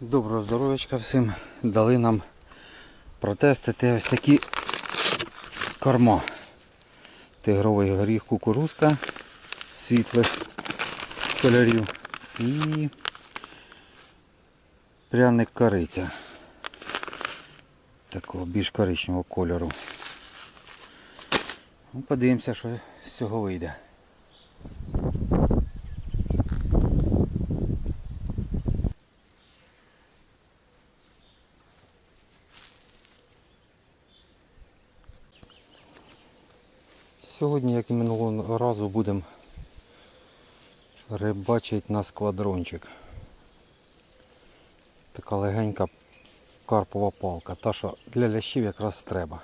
Доброго здоров'ячка всім. Дали нам протестити ось такі корма. Тигровий горіх кукурузка світлих кольорів і пряник кориця. Такого більш коричневого кольору. Ну, подивимося, що з цього вийде. Сьогодні, як і минулого разу, будемо рибачити на сквадрончик. Така легенька карпова палка, та що для лящів якраз треба.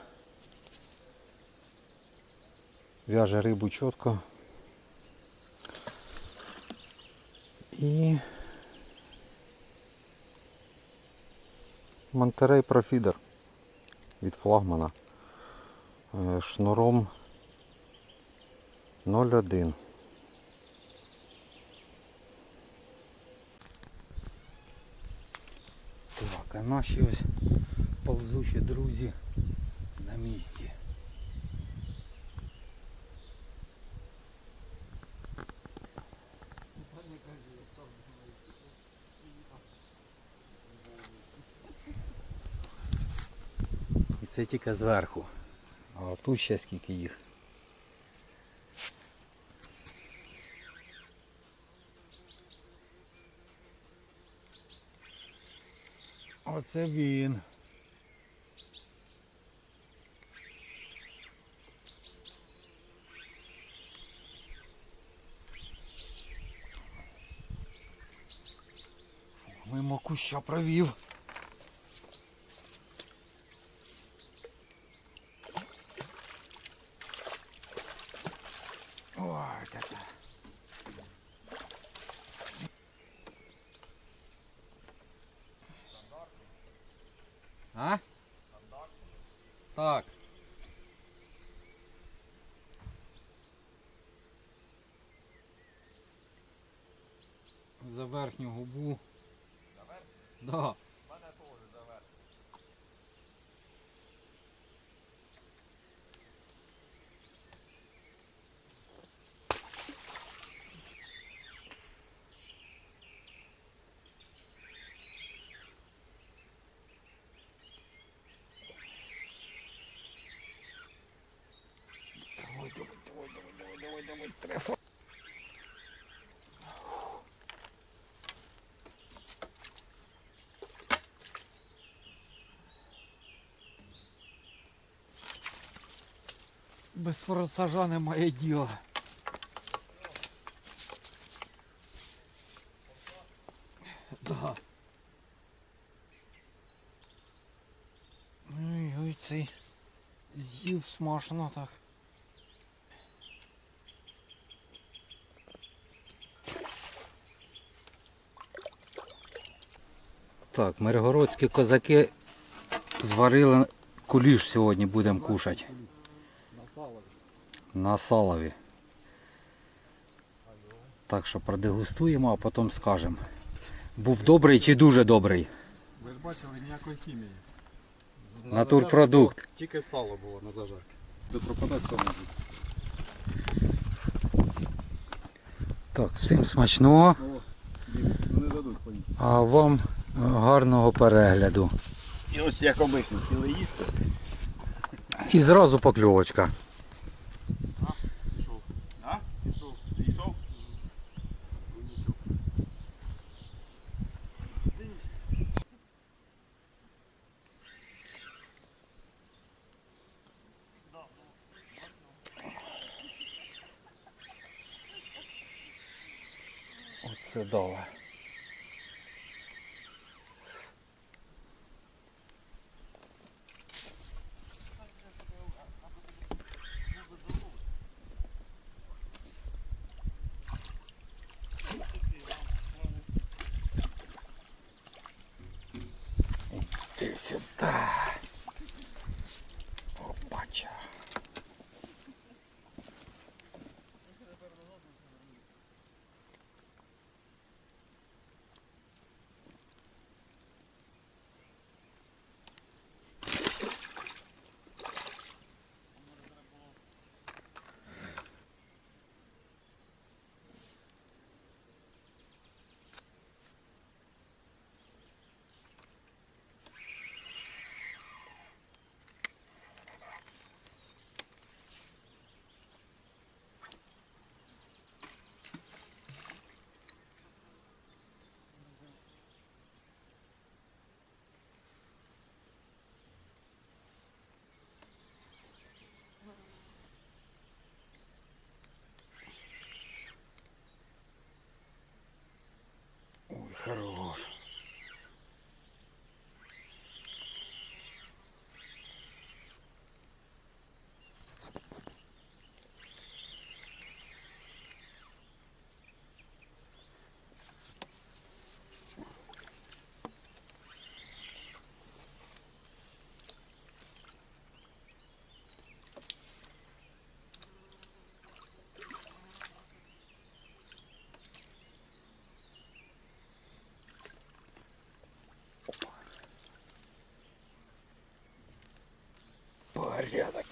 В'яже рибу чітко. І Монтерей Профідер від флагмана. Е, Шнуром 0,1. Так, а наші ось повзучі друзі на місці. І це тільки зверху. А тут ще скільки їх. Оце він. Мимо куща провів. Давай. Без форсажа немає діла. Да. Ой, ой, цей з'їв смачно так. Так, миргородські козаки зварили куліш сьогодні будемо кушати. На салові. Так що продегустуємо, а потім скажемо. Був добрий чи дуже добрий? Ви ж бачили ніякої хімії. На Натурпродукт. зажарці Тільки сало було на зажарці. Тут пропадати сало. Так, всім смачного, О, не дадуть поїсти. а вам гарного перегляду. І ось як обично, сіли їсти. І зразу покльовочка. Оце дало. together.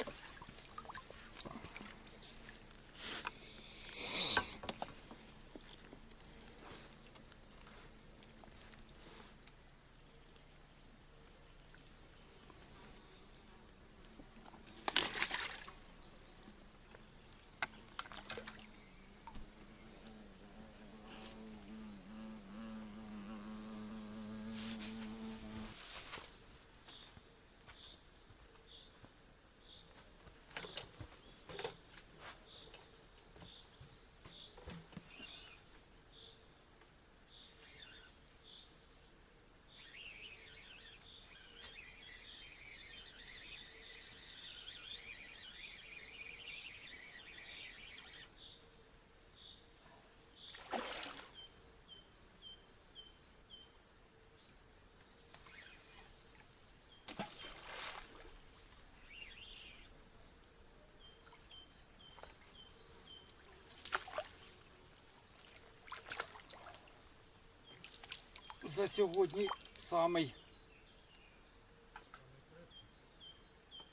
за сьогодні самий.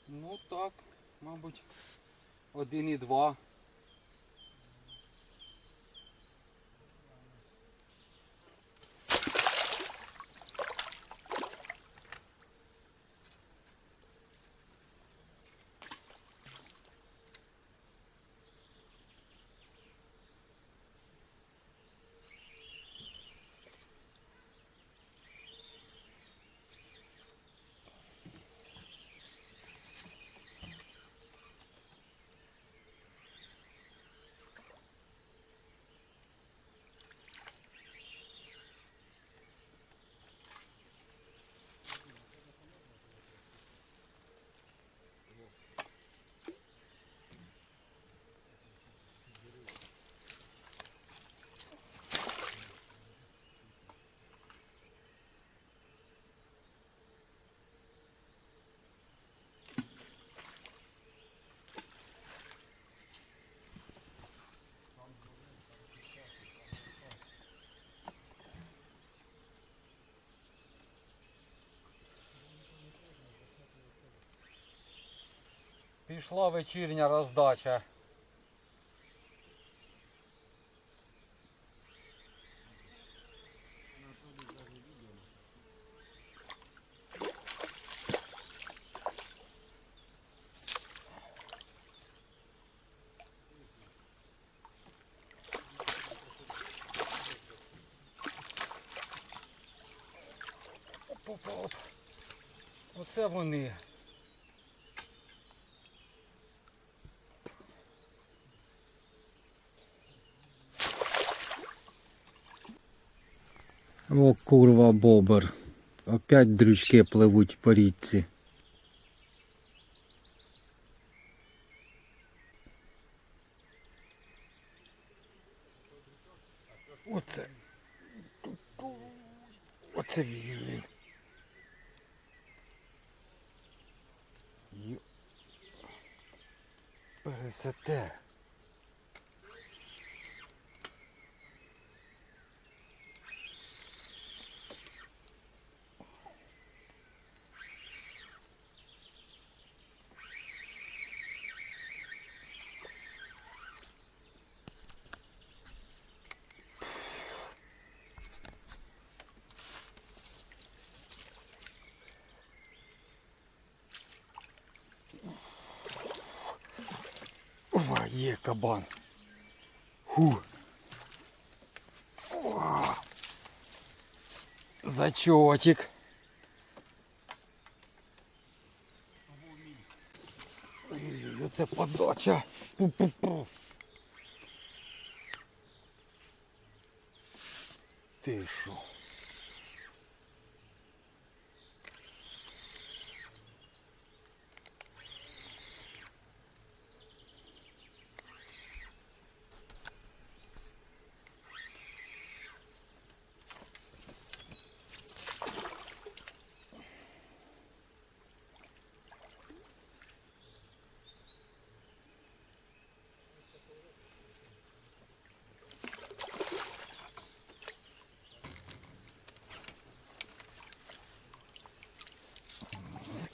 Ну так, мабуть, 1,2. Пішла вечірня роздача. Оп-оп-оп. Оце вони. О, курва бобер. Опять дрючки пливуть по річці. Оце. Оце він. Йо. Пересете. О, є кабан. Ху. О. Зачотик. Оце подача. Пу-пу-пу. Ти що?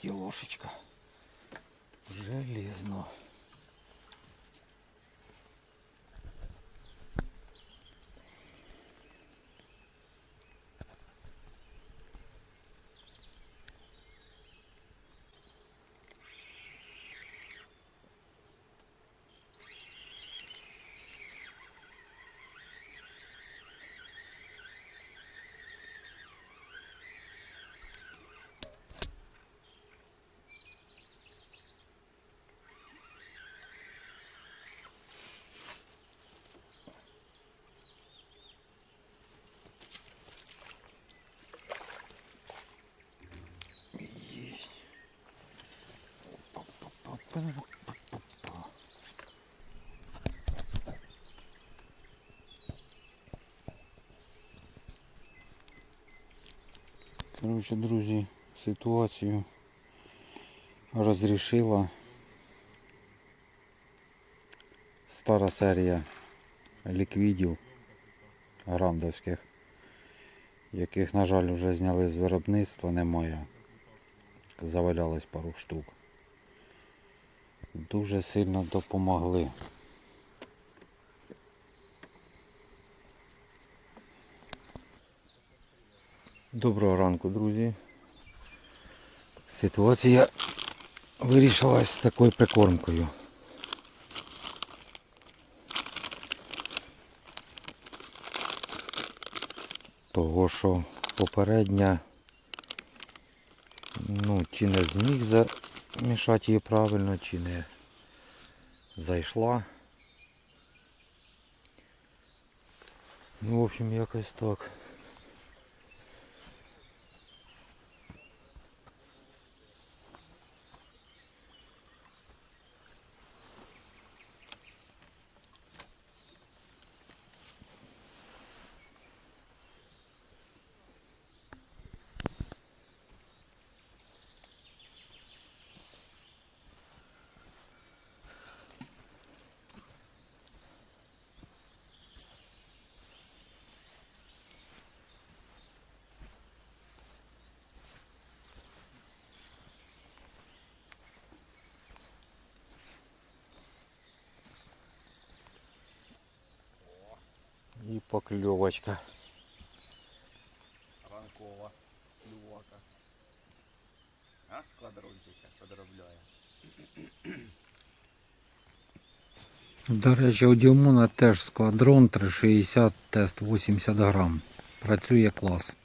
За кілошечка. Железно. Коротше, друзі, ситуацію розрішила стара серія ліквідів грандовських, яких, на жаль, вже зняли з виробництва, немає. Завалялось пару штук. Дуже сильно допомогли. Доброго ранку, друзі. Ситуація вирішилась такою прикормкою. Того, що попередня ну, чи не зміг замішати її правильно, чи не зайшла. Ну, в общем, якось так. І покльовочка. Ранкова клювака. А, складрончика подробляє. До речі, у Дюмона теж сквадрон 360 тест 80 грам. Працює клас.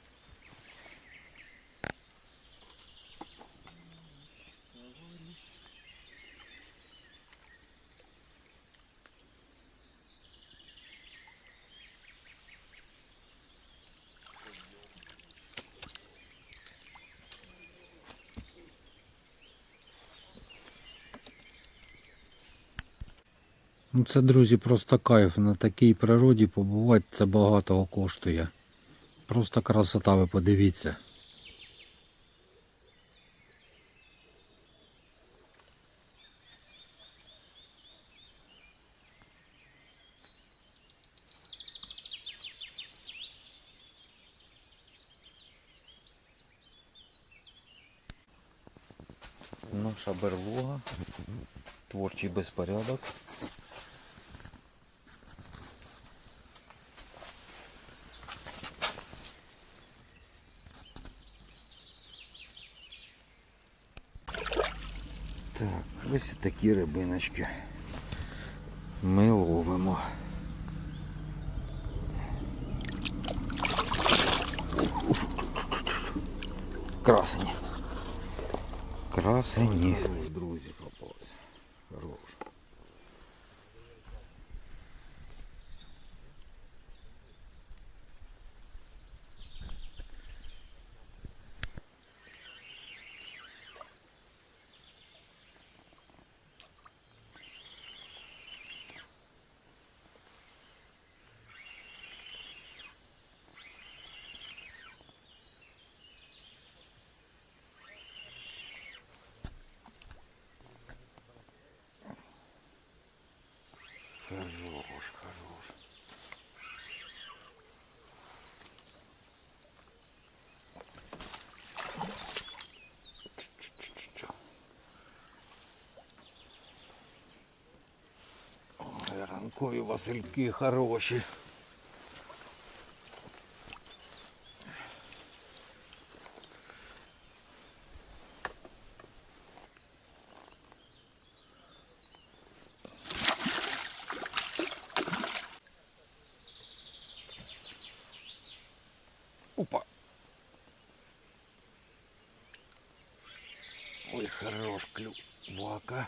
Ну це, друзі, просто кайф. На такій природі побувати це багатого коштує. Просто красота, ви подивіться. Наша берлога, творчий безпорядок. Так, ось такі рибиночки. Ми ловимо. Красені. Красені. Друзі Верхові Васильки хороші. Опа. Ой, хорош клювака.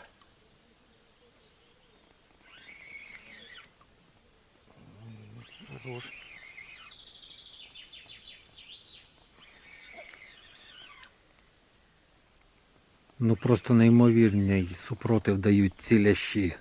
Хорош. Ну просто неймовірний супротив дають ці лящі.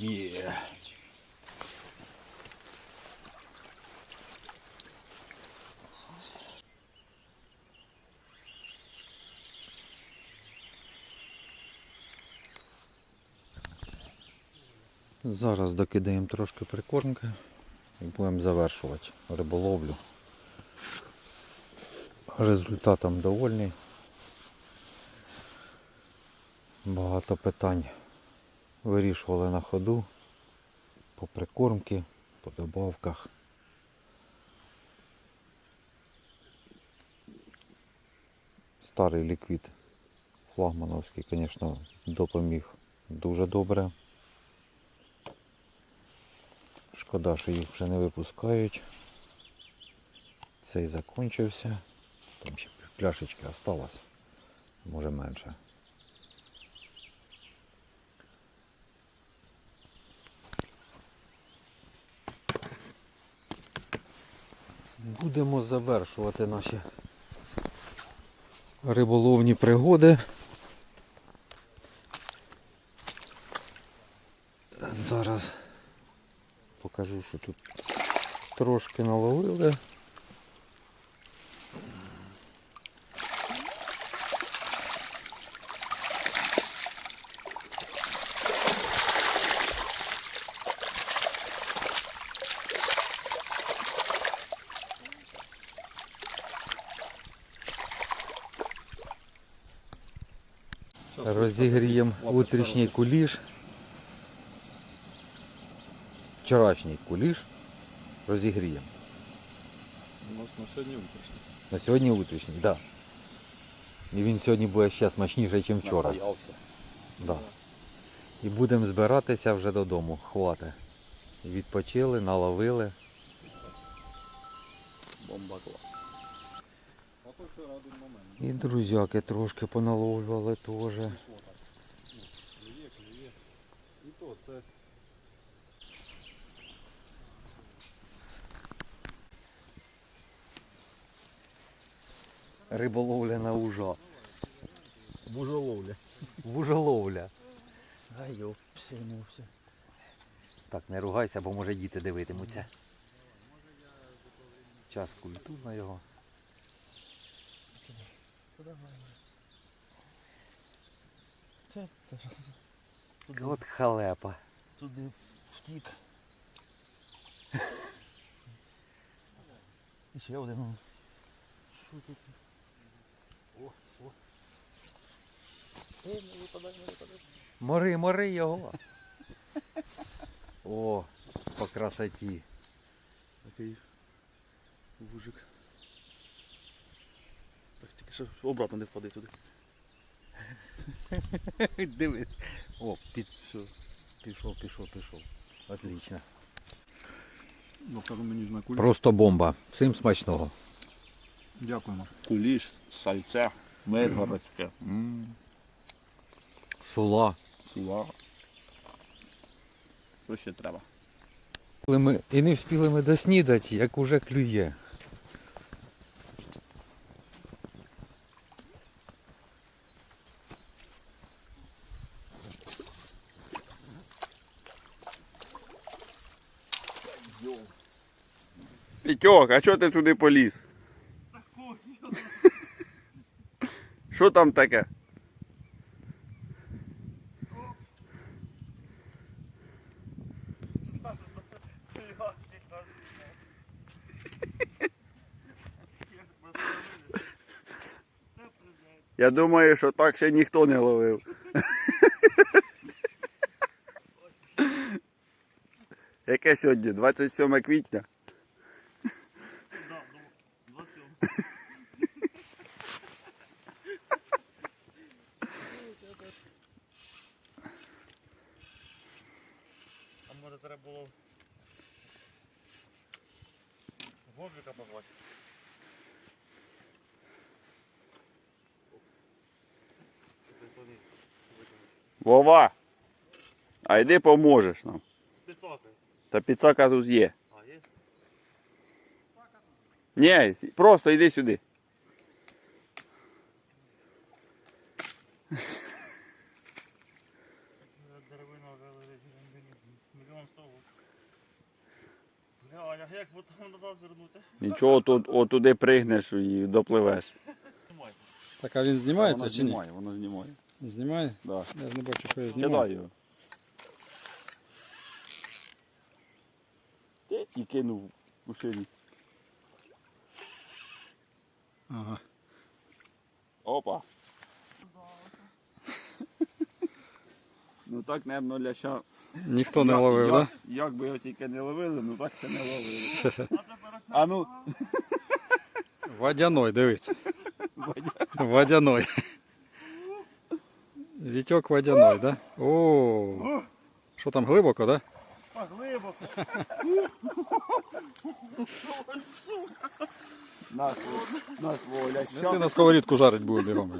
Є. Зараз докидаємо трошки прикормки і будемо завершувати риболовлю. Результатом довольний. Багато питань вирішували на ходу по прикормці, по добавках. Старий ліквід флагмановський, звісно, допоміг дуже добре. Шкода, що їх вже не випускають. Цей закінчився. Там ще пляшечки осталось. Може менше. Будемо завершувати наші риболовні пригоди. Зараз покажу, що тут трошки наловили. Розігріємо утрішній куліш. Вчорашній куліш розігріємо. У нас на сьогодні утрішній. На сьогодні утрішній, так. Да. І він сьогодні буде ще смачніший, ніж вчора. Настоявся. Да. І будемо збиратися вже додому. Хвати. Відпочили, наловили. Бомба клас. І друзяки трошки поналовлювали теж. Клює, клює. І то це Риболовля на ужа. Бужоловля. Вужоловля. А йоп, псинувся. Так, не ругайся, бо може діти дивитимуться. Час культурно його. Туди, От халепа. туди втік. І ще один. Що тут? О, о. Е, не випадай, не випадай. Мори, мори його. О, по красоті. Такий вужик. Так, тільки що обратно не впади туди. Дивись. О, під, Все. пішов, пішов, пішов. Отлично. ну, мені ж на кулі. Просто бомба. Всім смачного. Дякуємо. Куліш, сальце, миргородське. Сула. Сула. Що ще треба? Ми, і не встигли ми доснідати, як уже клює. Пітьок, а чого ти туди поліз? Що там таке? Я думаю, що так ще ніхто не ловив. Яке сьогодні? 27 квітня. А може треба було Вовіка позвати. Вова! А поможеш нам. Підсокай. Та підсака тут є. А, є? Ні, просто йди сюди. Деревина вже лежить мільйон сто. Бля, а як потім назад вернуться? Нічого, тут отуди пригнеш і допливеш. Так а він знімається воно чи ні? знімає, воно знімає. Знімає? Да. Я ж не бачу, що я знімаю. Кидай його. Ти ті кинув у шині. Ага. Опа. Ну так, напевно, ляща. Ніхто не ловив, як, так? Як би його тільки не ловили, ну так ще не ловили. А ну, Водяной, дивіться. Водяной. Вітьок водяной, да? О. Що там глибоко, да? Глибоко. воля. Це на сковорідку жарить буде бігом.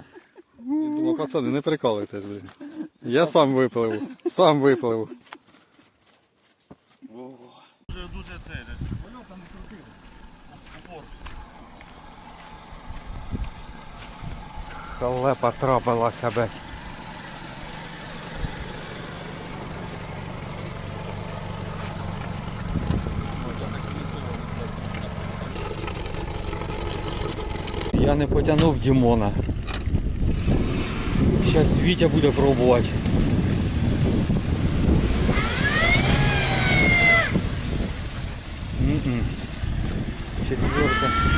І думав, пацани, не прикалуйтесь, блін. Я сам випливу. Сам випливу. Дуже, дуже це. Колеса не крутили. Упор. Халепа трапилася, блядь. Я не потягнув Дімона. Зараз Вітя буде пробувати. М-м. Четверка.